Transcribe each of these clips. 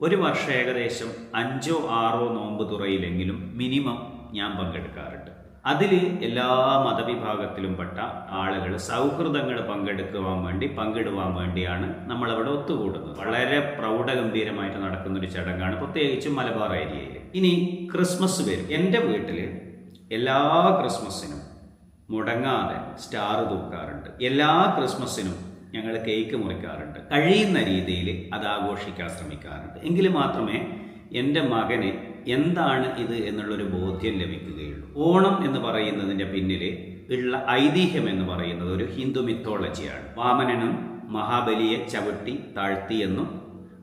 ഒരു വർഷം ഏകദേശം അഞ്ചോ ആറോ നോമ്പ് തുറയിലെങ്കിലും മിനിമം ഞാൻ പങ്കെടുക്കാറുണ്ട്. അതിൽ എല്ലാ മതവിഭാഗത്തിലും പെട്ട ആളുകൾ സൗഹൃദങ്ങൾ പങ്കെടുക്കുവാൻ വേണ്ടി പങ്കിടുവാൻ വേണ്ടിയാണ് നമ്മളവിടെ ഒത്തുകൂടുന്നത്. വളരെ പ്രൗഢഗംഭീരമായിട്ട് നടക്കുന്ന ഒരു ചടങ്ങാണ് പ്രത്യേകിച്ചും മലബാർ ഏരിയയിൽ ഇനി ക്രിസ്മസ് വരും. എന്റെ വീട്ടിൽ എല്ലാ ക്രിസ്മസിനും മുടങ്ങാതെ സ്റ്റാർ തൂക്കാറുണ്ട്. എല്ലാ ക്രിസ്മസിനും ഞങ്ങൾ കേക്ക് മുറിക്കാറുണ്ട്. കഴിയുന്ന രീതിയിൽ അത് ആഘോഷിക്കാൻ ശ്രമിക്കാറുണ്ട്. എങ്കിൽ മാത്രമേ എന്റെ മകന് എന്താണ് ഇത് എന്നുള്ളൊരു ബോധ്യം ലഭിക്കുകയുള്ളൂ. ഓണം എന്ന് പറയുന്നതിന്റെ പിന്നിൽ ഉള്ള ഐതിഹ്യം എന്ന് പറയുന്നത് ഒരു ഹിന്ദു മിത്തോളജിയാണ് വാമനനും മഹാബലിയെ ചവിട്ടി താഴ്ത്തിയെന്നും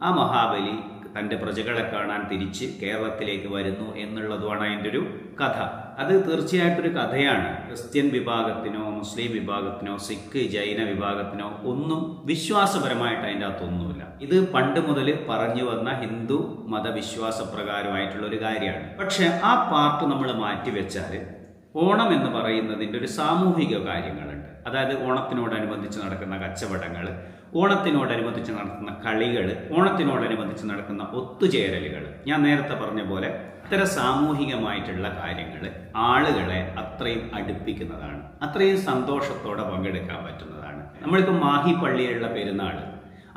ആ മഹാബലി തന്റെ പ്രജകളെ കാണാൻ തിരിച്ച് കേരളത്തിലേക്ക് വരുന്നു എന്നുള്ളതുമാണ് അതിന്റെ ഒരു കഥ. അത് തീർച്ചയായിട്ടൊരു കഥയാണ്. ക്രിസ്ത്യൻ വിഭാഗത്തിനോ മുസ്ലിം വിഭാഗത്തിനോ സിഖ് ജൈന വിഭാഗത്തിനോ ഒന്നും വിശ്വാസപരമായിട്ട് അതിന്റെ അകത്തൊന്നുമില്ല. ഇത് പണ്ട് മുതൽ പറഞ്ഞു വന്ന ഹിന്ദു മതവിശ്വാസ പ്രകാരമായിട്ടുള്ള ഒരു കാര്യമാണ്. പക്ഷേ ആ പാർട്ട് നമ്മൾ മാറ്റിവെച്ചാൽ ഓണം എന്ന് പറയുന്നതിന്റെ ഒരു സാമൂഹിക കാര്യങ്ങളുണ്ട് അതായത് ഓണത്തിനോടനുബന്ധിച്ച് നടക്കുന്ന കച്ചവടങ്ങൾ ഓണത്തിനോടനുബന്ധിച്ച് നടത്തുന്ന കളികൾ ഓണത്തിനോടനുബന്ധിച്ച് നടക്കുന്ന ഒത്തുചേരലുകൾ ഞാൻ നേരത്തെ പറഞ്ഞ പോലെ ഇത്തരം സാമൂഹികമായിട്ടുള്ള കാര്യങ്ങൾ ആളുകളെ അത്രയും അടുപ്പിക്കുന്നതാണ്. അത്രയും സന്തോഷത്തോടെ പങ്കെടുക്കാൻ പറ്റുന്നതാണ്. നമ്മളിപ്പോൾ മാഹി പള്ളിയിലുള്ള പെരുന്നാൾ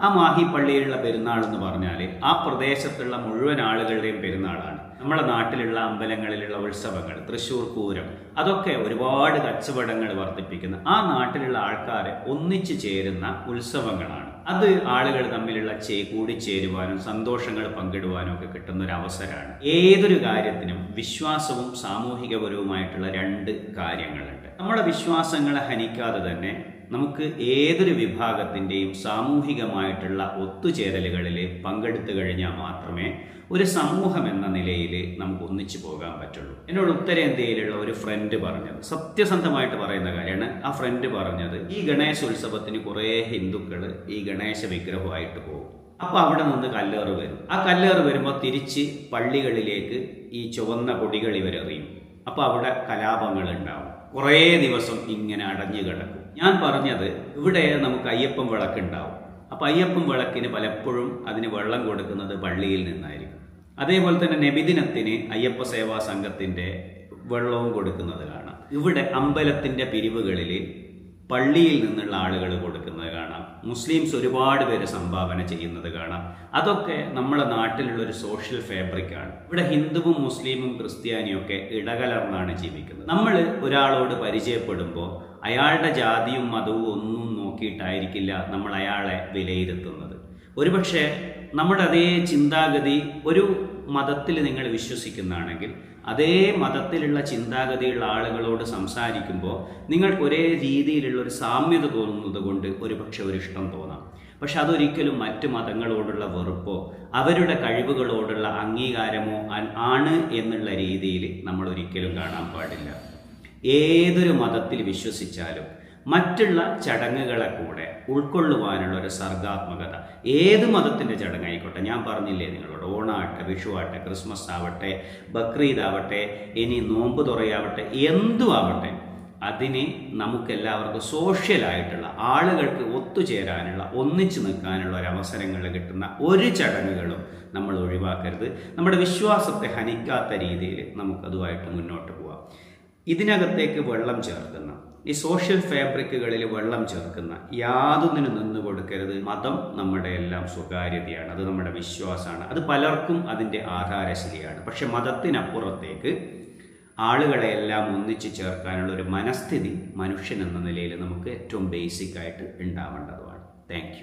ആ മാഹി പള്ളിയിലുള്ള പെരുന്നാൾ എന്ന് പറഞ്ഞാൽ ആ പ്രദേശത്തുള്ള മുഴുവൻ ആളുകളുടെയും പെരുന്നാളാണ്. നമ്മുടെ നാട്ടിലുള്ള അമ്പലങ്ങളിലുള്ള ഉത്സവങ്ങൾ തൃശ്ശൂർ പൂരം അതൊക്കെ ഒരുപാട് കച്ചവടങ്ങൾ വർദ്ധിപ്പിക്കുന്ന ആ നാട്ടിലുള്ള ആൾക്കാരെ ഒന്നിച്ചു ചേരുന്ന ഉത്സവങ്ങളാണ്. അത് ആളുകൾ തമ്മിലുള്ള ചേ കൂടിച്ചേരുവാനും സന്തോഷങ്ങൾ പങ്കിടുവാനും ഒക്കെ കിട്ടുന്ന ഒരു അവസരമാണ് ഏതൊരു കാര്യത്തിനും വിശ്വാസവും സാമൂഹികപരവുമായിട്ടുള്ള രണ്ട് കാര്യങ്ങളുണ്ട്. നമ്മുടെ വിശ്വാസങ്ങളെ ഹനിക്കാതെ തന്നെ നമുക്ക് ഏതൊരു വിഭാഗത്തിന്റെയും സാമൂഹികമായിട്ടുള്ള ഒത്തുചേരലുകളിൽ പങ്കെടുത്തു കഴിഞ്ഞാൽ മാത്രമേ ഒരു സമൂഹം എന്ന നിലയിൽ നമുക്ക് ഒന്നിച്ചു പോകാൻ പറ്റുള്ളൂ. എന്നോട് ഉത്തരേന്ത്യയിലുള്ള ഒരു ഫ്രണ്ട് പറഞ്ഞത് സത്യസന്ധമായിട്ട് പറയുന്ന കാര്യമാണ്. ആ ഫ്രണ്ട് പറഞ്ഞത് ഈ ഗണേശ ഉത്സവത്തിന് കുറേ ഹിന്ദുക്കൾ ഈ ഗണേശ വിഗ്രഹമായിട്ട് പോകും. അപ്പോൾ അവിടെ നിന്ന് കല്ലേറ് വരും. ആ കല്ലേറ് വരുമ്പോൾ തിരിച്ച് പള്ളികളിലേക്ക് ഈ ചുവന്ന കൊടികൾ ഇവരെറിയും. അപ്പോൾ അവിടെ കലാപങ്ങൾ ഉണ്ടാവും കുറേ ദിവസം ഇങ്ങനെ അടഞ്ഞു കിടക്കും. ഞാൻ പറഞ്ഞത് ഇവിടെ നമുക്ക് അയ്യപ്പൻ വിളക്കുണ്ടാവും. അപ്പോൾ അയ്യപ്പൻ വിളക്കിന് പലപ്പോഴും അതിന് വെള്ളം കൊടുക്കുന്നത് പള്ളിയിൽ നിന്നായിരിക്കും. അതേപോലെ തന്നെ നബിദിനത്തിന് അയ്യപ്പ സേവാ സംഘത്തിന്റെ വെള്ളവും കൊടുക്കുന്നത് കാണാം. ഇവിടെ അമ്പലത്തിന്റെ പിരിവുകളിൽ പള്ളിയിൽ നിന്നുള്ള ആളുകൾ കൊടുക്കുന്നത് കാണാം. മുസ്ലിംസ് ഒരുപാട് പേര് സംഭാവന ചെയ്യുന്നത് കാണാം. അതൊക്കെ നമ്മുടെ നാട്ടിലുള്ള ഒരു സോഷ്യൽ ഫാബ്രിക്കാണ് ഇവിടെ ഹിന്ദുവും മുസ്ലിമും ക്രിസ്ത്യാനിയും ഒക്കെ ഇടകലർന്നാണ് ജീവിക്കുന്നത്. നമ്മൾ ഒരാളോട് പരിചയപ്പെടുമ്പോൾ അയാളുടെ ജാതിയും മതവും ഒന്നും നോക്കിയിട്ടായിരിക്കില്ല നമ്മൾ അയാളെ വിലയിരുത്തുന്നത്. ഒരുപക്ഷെ നമ്മുടെ അതേ ചിന്താഗതി ഒരു മതത്തിൽ നിങ്ങൾ വിശ്വസിക്കുന്നതാണെങ്കിൽ അതേ മതത്തിലുള്ള ചിന്താഗതിയുള്ള ആളുകളോട് സംസാരിക്കുമ്പോൾ നിങ്ങൾ ഒരേ രീതിയിലുള്ള ഒരു സാമ്യത തോന്നുന്നത് കൊണ്ട് ഒരുപക്ഷെ ഒരു ഇഷ്ടം തോന്നാം. പക്ഷെ അതൊരിക്കലും മറ്റു മതങ്ങളോടുള്ള വെറുപ്പോ അവരുടെ കഴിവുകളോടുള്ള അംഗീകാരമോ ആണ് എന്നുള്ള രീതിയിൽ നമ്മൾ ഒരിക്കലും കാണാൻ പാടില്ല. ഏതൊരു മതത്തിൽ വിശ്വസിച്ചാലും മറ്റുള്ള ചടങ്ങുകളെ കൂടെ ഉൾക്കൊള്ളുവാനുള്ള ഒരു സർഗാത്മകത. ഏത് മതത്തിന്റെ ചടങ്ങായിക്കോട്ടെ ഞാൻ പറഞ്ഞില്ലേ നിങ്ങളോട് ഓണാവട്ടെ ആട്ടെ ക്രിസ്മസ് ആവട്ടെ ബക്രീദ് ആവട്ടെ ഇനി നോമ്പ് തുറയാവട്ടെ എന്തു ആവട്ടെ അതിനെ നമുക്കെല്ലാവർക്കും സോഷ്യലായിട്ടുള്ള ആളുകൾക്ക് ഒത്തുചേരാനുള്ള ഒന്നിച്ചു നിൽക്കാനുള്ള ഒരു അവസരങ്ങൾ കിട്ടുന്ന ഒരു ചടങ്ങുകളും നമ്മൾ ഒഴിവാക്കരുത്. നമ്മുടെ വിശ്വാസത്തെ ഹനിക്കാത്ത രീതിയിൽ നമുക്കതുമായിട്ട് മുന്നോട്ട് പോവാം. ഇതിനകത്തേക്ക് വെള്ളം ചേർക്കുന്ന ഈ സോഷ്യൽ ഫാബ്രിക്കുകളിൽ വെള്ളം ചേർക്കുന്ന യാതൊന്നിനും നിന്ന് കൊടുക്കരുത്. മതം നമ്മുടെ എല്ലാം സ്വകാര്യതയാണ് അത് നമ്മുടെ വിശ്വാസമാണ് അത് പലർക്കും അതിന്റെ ആധാരശിലയാണ്. പക്ഷെ മതത്തിനപ്പുറത്തേക്ക് ആളുകളെ എല്ലാം ഒന്നിച്ച് ചേർക്കാനുള്ള ഒരു മനസ്ഥിതി മനുഷ്യൻ എന്ന നിലയിൽ നമുക്ക് ഏറ്റവും ബേസിക് ആയിട്ട് ഉണ്ടാവേണ്ടതുമാണ്. താങ്ക്